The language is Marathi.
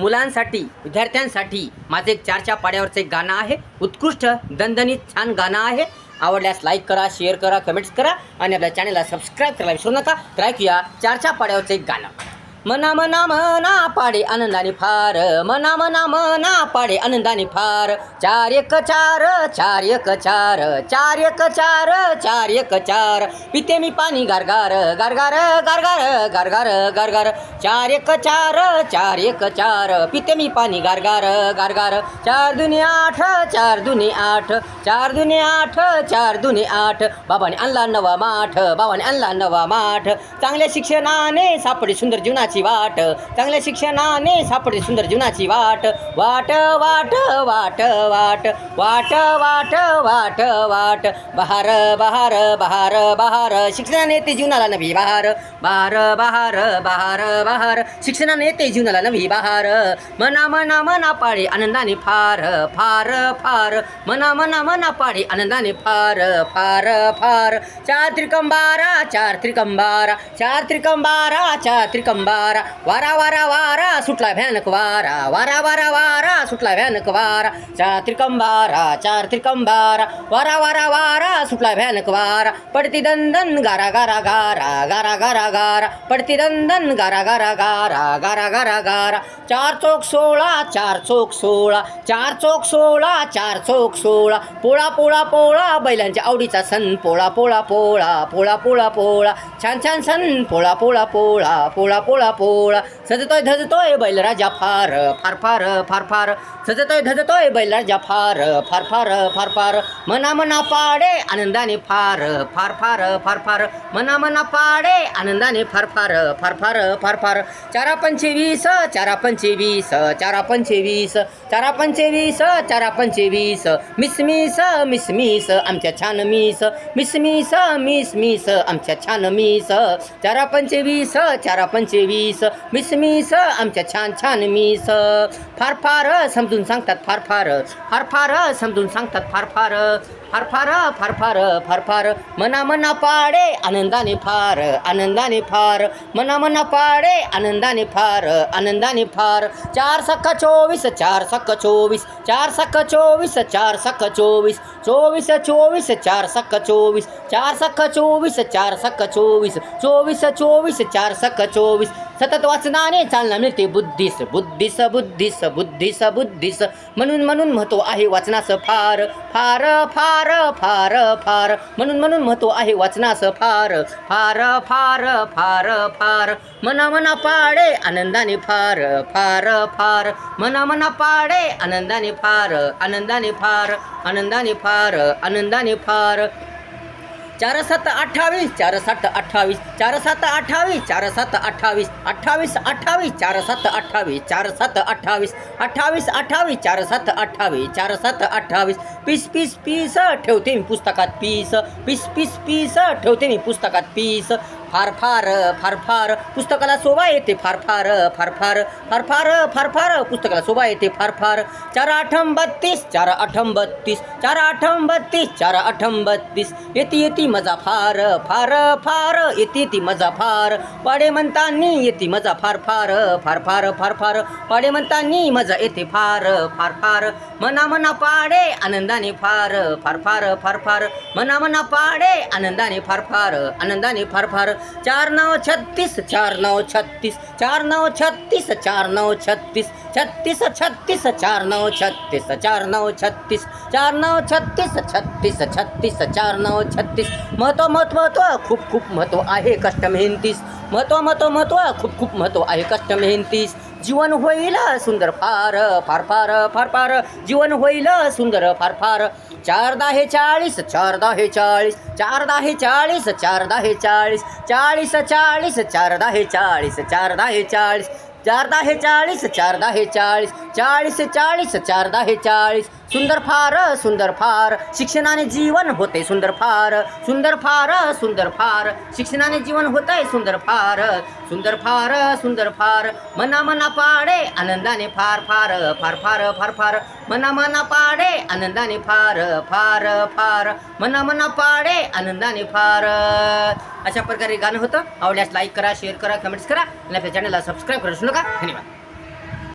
मुलांसाठी विद्यार्थ्यांसाठी माझे एक चारच्या पाड्यावरचं एक गाणं आहे. उत्कृष्ट दणदणीत छान गाणं आहे. आवडल्यास लाईक करा शेअर करा कमेंट्स करा आणि आपल्या चॅनलला सबस्क्राईब करायला विसरू नका. तर ऐकूया चारच्या पाड्यावरचं एक गाणं. मना मना मना पाडे आनंदाने फार मना मना मना पाडे आनंदाने फार चार एक चार चार एक चार चार एक चार चार एक चार पिते मी पाणी गारगार गारगार गारगार गारगार गारगार चार एक चार चार एक चार पिते मी पाणी गारगार गारगार चार दुने आठ चार दुने आठ चार दुने आठ चार दुने आठ बाबाने आणला नवा माठ बाबाने आणला नवा माठ चांगल्या शिक्षणाने सापडे सुंदर जीवनाची वाट. चांगल्या शिक्षणाने सापडते सुंदर जीवनाची वाट. वाट वाट वाट वाट. वाट वाट वाट वाट. बहार बहार बहार बहार. शिक्षणाने येते जीवनाला नवी बहार. बहार बहार बहार बहार. शिक्षणाने येते जीवनाला नवी बहार. मना मना मना पाडे आनंदाने फार फार फार. मना मना मना पाडे आनंदाने फार फार फार. चार त्रिकंबारा चार त्रिकंबारा. चार त्रिकंबारा चार त्रिकंबारा. वारा वारा वारा वारा सुटला भयानक वारा वारा वारा वारा सुटला भयानक वारा चार त्रिकंबारा चार त्रिकंबारा वारा वारा वारा सुटला भयानक वारा पडती दंदन गारा गारा गारा गारा गारा गारा पडती दंदन गारा गारा गारा गारा गारा गारा चार चौक सोळा चार चौक सोळा चार चौक सोळा चार चौक सोळा पोळा पोळा पोळा बैलांच्या आवडीचा सण पोळा पोळा पोळा पोळा पोळा पोळा छान छान सण पोळा पोळा पोळा पोळा पोळा पोळा सजतोय धजतोय बैलराजा फार फार फार फार फार सजतोय धजतोय बैलराजा फार फार फार फार फार मना मना पाडे आनंदाने फार फार फार फार फार मना मना पाडे आनंदाने फार फार फार फार फार फार चारा पंचवीस चारा पंचवीस चारा पंचवीस चारा पंचवीस चारा पंचवीस मिस मिस मिस मिस आमच्या छान miss miss miss miss miss आमच्या छान मिस चारा पंचवीस चारा पंचवीस मिस मिस आमच्या छान छान मिस. फार फार समजून सांगतात फार फार. फार फार समजून सांगतात फार फार. फार फार फार फार फार फार. मना मना पाडे आनंदाने फार आनंदाने फार. मना मना पाडे आनंदाने फार आनंदाने फार. चार सख्खा चोवीस चार सख्ख चोवीस. चार सख्ख चोवीस चार सख्ख चोवीस. चोवीस चोवीस चार सख्ख चोवीस. चार सख्ख चोवीस चार सख्ख चोवीस. चोवीस चोवीस चार सख्ख चोवीस. सतत वाचनाने चालना मिळते बुद्धीस बुद्धीस बुद्धीस बुद्धीस बुद्धीस. म्हणून म्हणून महत्त्व आहे वाचनास फार फार फार फार फार. म्हणून म्हणून महत्त्व आहे वाचनास फार फार फार फार फार. मना मना पाडे आनंदाने फार फार फार. मना मना पाडे आनंदाने फार आनंदाने फार आनंदाने फार आनंदाने फार. चार सात अठ्ठावीस चार सात अठ्ठावीस चार सात अठ्ठावीस चार सात अठ्ठावीस अठ्ठावीस अठ्ठावीस चार सात अठ्ठावीस चार सात अठ्ठावीस अठ्ठावीस अठ्ठावीस चार सात अठ्ठावीस चार सात अठ्ठावीस. पीस पीस पीस ठेवते मी पुस्तकात. पीस पीस पीस पीस ठेवते मी पुस्तकात. पीस फार फार फार फार पुस्तकाला शोभा येते फार फार फार फार फार फार फार फार पुस्तकाला शोभा येते फार फार चार आठम बत्तीस चार आठम बत्तीस चार आठम बत्तीस चार आठम बत्तीस. येते येते मजा फार फार फार येते ती मजा फार. पाडे म्हणतानी येते मजा फार फार फार फार फार फार पाडे म्हणतानी मजा येते फार फार फार मना मना पाडे आनंदाने फार फार फार फार फार मना मना पाडे आनंदाने फार फार आनंदाने फार फार चार नऊ छत्तीस चार नऊ छत्तीस चार नऊ छत्तीस चार नऊ छत्तीस छत्तीस छत्तीस चार नऊ छत्तीस चार नऊ छत्तीस चार नऊ छत्तीस छत्तीस छत्तीस चार नऊ छत्तीस. महत्त्व महत्त्व महत्त्व खूप खूप महत्त्व आहे कष्ट मेहनतीस महत्त्व महत्त्व महत्त्व खूप खूप महत्त्व आहे कष्ट मेहनतीस जीवन होईल सुंदर फार फार फार फार फार. जीवन होईल सुंदर फार फार. चार दहा चाळीस चार दहा चाळीस चार दहा चाळीस चार दहा चाळीस चाळीस चाळीस चार दहा चाळीस चार दहा चाळीस. चार दहा चाळीस चार दहा चाळीस चाळीस चाळीस चार दहा चाळीस. सुंदर फार सुंदर फार. शिक्षणाने जीवन होते सुंदर फार. सुंदर फार सुंदर फार. शिक्षणाने जीवन होतंय सुंदर फार. सुंदर फार सुंदर फार. मना मना पाडे आनंदाने फार फार. फार फार फार फार. मना मना पाडे आनंदाने फार फार फार. मना मना पाडे आनंदाने फार. अशा प्रकारे गाणं होतं. आवडल्यास लाईक करा शेअर करा कमेंट्स करा. आणि आपल्या चॅनलला सबस्क्राईब करू नका धन्यवाद